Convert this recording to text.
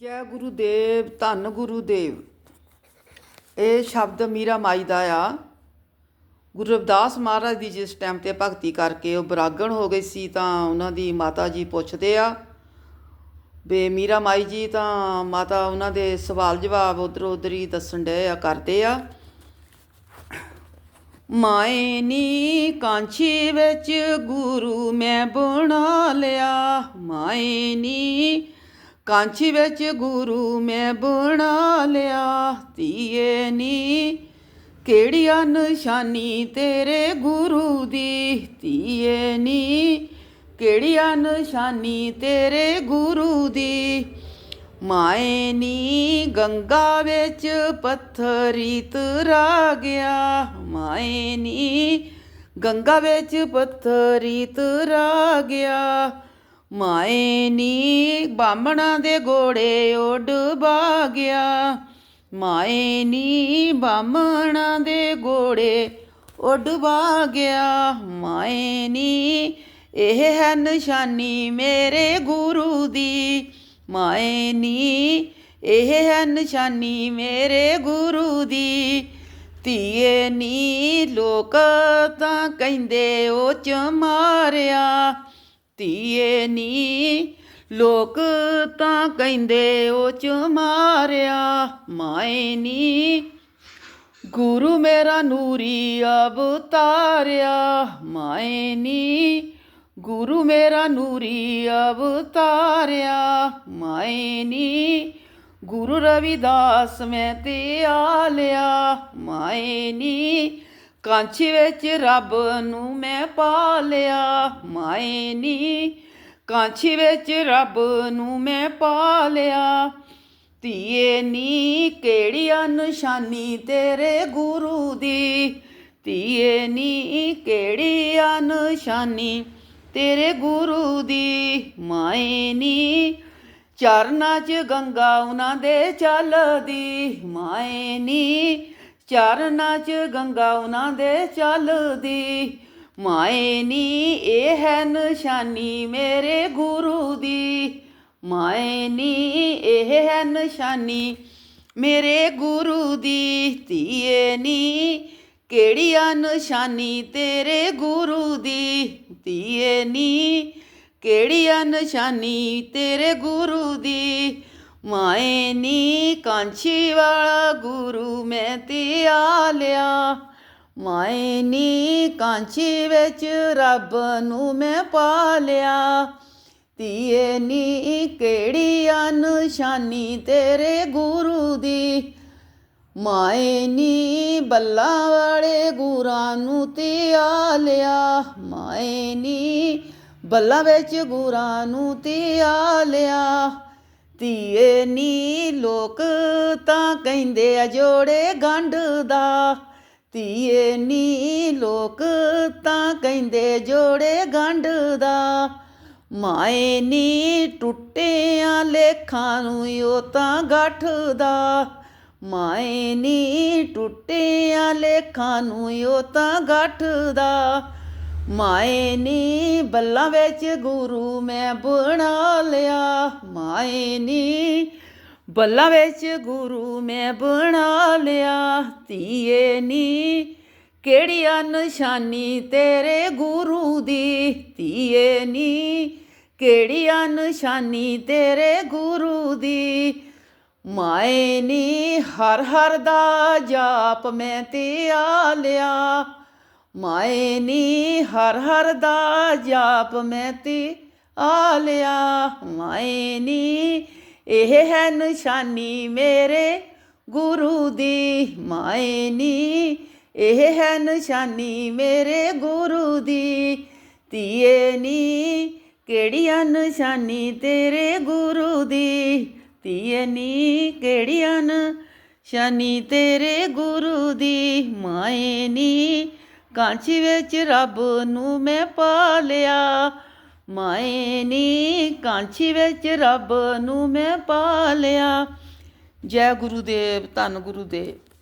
ਜੈ ਗੁਰੂ ਦੇਵ, ਧੰਨ ਗੁਰੂ ਦੇਵ। ਇਹ ਸ਼ਬਦ ਮੀਰਾ ਮਾਈ ਦਾ ਆ। ਗੁਰੂ ਰਵਿਦਾਸ ਮਹਾਰਾਜ ਦੀ ਜਿਸ ਟਾਈਮ ਤੇ ਭਗਤੀ ਕਰਕੇ ਉਹ ਬਰਾਗਣ ਹੋ ਗਈ ਸੀ ਤਾਂ ਉਹਨਾਂ ਦੀ ਮਾਤਾ ਜੀ ਪੁੱਛਦੇ ਆ ਬੇ ਮੀਰਾ ਮਾਈ ਜੀ ਤਾਂ ਮਾਤਾ ਉਹਨਾਂ ਦੇ ਸਵਾਲ ਜਵਾਬ ਉਧਰ ਉਧਰ ਹੀ ਦੱਸਣ ਡਏ ਆ, ਕਰਦੇ ਆ। ਮਾਏ ਨੀ ਕਾਂਛੀ ਵਿੱਚ ਗੁਰੂ ਮੈਂ ਬਣਾ ਲਿਆ, ਮਾਏ ਨੀ ਕਾਂਛੀ ਵਿੱਚ ਗੁਰੂ ਮੈਂ ਬਣਾ ਲਿਆ, ਧੀਏ ਨੀ ਕਿਹੜੀਆਂ ਨਿਸ਼ਾਨੀ ਤੇਰੇ ਗੁਰੂ ਦੀ, ਧੀਏ ਨੀ ਕਿਹੜੀਆਂ ਨਿਸ਼ਾਨੀ ਤੇਰੇ ਗੁਰੂ ਦੀ, ਮਾਏ ਨੀ ਗੰਗਾ ਵਿੱਚ ਪੱਥਰੀ ਤਰਾ ਗਿਆ ਮਾਏ ਨੀ ਗੰਗਾ ਵਿੱਚ ਪੱਥਰੀ ਤਰਾ ਗਿਆ ਮਾਏ ਨੀ ਬਾਮਣਾ ਦੇ ਗੋੜੇ ਉੱਡ ਬਾ ਗਿਆ ਮਾਏ ਨੀ ਬਾਮਣਾ ਦੇ ਗੋੜੇ ਉੱਡ ਬਾ ਗਿਆ ਮਾਏ ਨੀ, ਇਹ ਹੈ ਨਿਸ਼ਾਨੀ ਮੇਰੇ ਗੁਰੂ ਦੀ। ਮਾਏ ਨੀ, ਇਹ ਹੈ ਨਿਸ਼ਾਨੀ ਮੇਰੇ ਗੁਰੂ ਦੀ। ਧੀਏ ਨੀ, ਲੋਕ ਤਾਂ ਕਹਿੰਦੇ ਉਹ ਚ ਮਾਰਿਆ। ਧੀਏ ਨੀ। ਲੋਕ ਤਾਂ ਕਹਿੰਦੇ ਉਹ ਚ ਮਾਰਿਆ ਮਾਏ ਨੀ। ਗੁਰੂ ਮੇਰਾ ਨੂਰੀ ਅਵਤਾਰਿਆ ਮਾਏ ਨੀ। ਗੁਰੂ ਮੇਰਾ ਨੂਰੀ ਅਵਤਾਰਿਆ ਮਾਏ ਨੀ। ਗੁਰੂ ਰਵਿਦਾਸ ਮੈਂ ਤੇ ਲਿਆ ਮਾਏ ਨੀ। ਕਾਂਛੀ ਵਿੱਚ ਰੱਬ ਨੂੰ ਮੈਂ ਪਾਲਿਆ, ਮਾਏ ਨੀ। ਕਾਂਛੀ ਵਿੱਚ ਰੱਬ ਨੂੰ ਮੈਂ ਪਾਲਿਆ, ਧੀਏ ਨੀ ਕਿਹੜੀਆਂ ਨਿਸ਼ਾਨੀ ਤੇਰੇ ਗੁਰੂ ਦੀ? ਧੀਏ ਨੀ ਕਿਹੜੀਆਂ ਨਿਸ਼ਾਨੀ ਤੇਰੇ ਗੁਰੂ ਦੀ? ਮਾਏ ਨੀ, ਚਰਨਾਂ 'ਚ ਗੰਗਾ ਉਹਨਾਂ ਦੇ ਚੱਲਦੀ। ਮਾਏ ਨੀ ਚਰਨਾਂ 'ਚ ਗੰਗਾ ਉਹਨਾਂ ਦੇ ਚੱਲਦੀ। ਮਾਏ ਨੀ ਇਹ ਹੈ ਨਿਸ਼ਾਨੀ ਮੇਰੇ ਗੁਰੂ ਦੀ। ਮਾਏ ਨੀ ਇਹ ਹੈ ਨਿਸ਼ਾਨੀ ਮੇਰੇ ਗੁਰੂ ਦੀ। ਧੀਏ ਨੀ, ਕਿਹੜੀਆਂ ਨਿਸ਼ਾਨੀ ਤੇਰੇ ਗੁਰੂ ਦੀ? ਧੀਏ ਨੀ, ਕਿਹੜੀਆਂ ਨਿਸ਼ਾਨੀ ਤੇਰੇ ਗੁਰੂ ਦੀ? ਮਾਏ ਨੀ ਕਾਂਛੀ ਵਾਲਾ ਗੁਰੂ ਮੈਂ ਤੇ ਲਿਆ। ਮਾਏ ਨੀ ਕਾਂਛੀ ਵਿੱਚ ਰੱਬ ਨੂੰ ਮੈਂ ਪਾਲਿਆ ਧੀਏ ਨੀ ਕਿਹੜੀਆਂ ਨਿਸ਼ਾਨੀ ਤੇਰੇ ਗੁਰੂ ਦੀ। ਮਾਏ ਨੀ ਬੱਲਾ ਵਾਲੇ ਗੁਰਾਂ ਨੂੰ ਤੇ ਆਲਿਆ ਮਾਏ ਨੀ ਬੱਲਾ ਵਿੱਚ ਗੁਰਾਂ ਨੂੰ ਤੇ ਲਿਆ। ਧੀਏ ਨੀ ਲੋਕ ਤਾਂ ਕਹਿੰਦੇ ਆ ਜੋੜੇ ਗੰਢ ਦਾ। ਧੀਏ ਨੀ ਲੋਕ ਤਾਂ ਕਹਿੰਦੇ ਜੋੜੇ ਗੰਢ ਦਾ। ਮਾਏ ਨੀ ਟੁੱਟਿਆਂ ਲੇਖਾਂ ਨੂੰ ਉਹ ਤਾਂ ਗੱਠਦਾ ਮਾਏ ਨੀ ਟੁੱਟਿਆਂ ਲੇਖਾਂ ਨੂੰ ਉਹ ਤਾਂ ਗੱਠਦਾ ਮਾਏ ਨੀ ਬੱਲਾਂ ਵਿੱਚ ਗੁਰੂ ਮੈਂ ਬਣਾ ਲਿਆ। ਮਾਏ ਨੀ ਬੱਲਾਂ ਵਿੱਚ ਗੁਰੂ ਮੈਂ ਬਣਾ ਲਿਆ। ਧੀਏ ਨੀ, ਕਿਹੜੀ ਨਿਸ਼ਾਨੀ ਤੇਰੇ ਗੁਰੂ ਦੀ? ਧੀਏ ਨੀ, ਕਿਹੜੀ ਨਿਸ਼ਾਨੀ ਤੇਰੇ ਗੁਰੂ ਦੀ? ਮਾਏ ਨੀ, ਹਰ ਹਰ ਦਾ ਜਾਪ ਮੈਂ ਤੇ ਆਲਿਆ ਮਾਏ ਨੀ ਹਰ ਹਰ ਦਾ ਜਾਪ ਮੈਂ ਤੇ ਆਲਿਆ ਮਾਏ ਨੀ ਇਹ ਹੈ ਨਿਸ਼ਾਨੀ ਮੇਰੇ ਗੁਰੂ ਦੀ। ਮਾਏ ਨੀ ਇਹ ਹੈ ਨਿਸ਼ਾਨੀ ਮੇਰੇ ਗੁਰੂ ਦੀ। ਤੀਏ ਨੀ, ਕਿਹੜੀਆਂ ਨਿਸ਼ਾਨੀ ਤੇਰੇ ਗੁਰੂ ਦੀ? ਤੀਏ ਨੀ, ਕਿਹੜੀਆਂ ਨਿਸ਼ਾਨੀ ਤੇਰੇ ਗੁਰੂ ਦੀ? ਮਾਏ ਨੀ ਕਾਂਚੀ ਵਿੱਚ ਰੱਬ ਨੂੰ ਮੈਂ ਪਾਲਿਆ। ਮਾਏ ਨੀ ਕਾਂਚੀ ਵਿੱਚ ਰੱਬ ਨੂੰ ਮੈਂ ਪਾਲਿਆ। ਜੈ ਗੁਰੂ ਦੇਵ ਧੰਨ ਗੁਰੂ ਗੁਰੂਦੇਵ।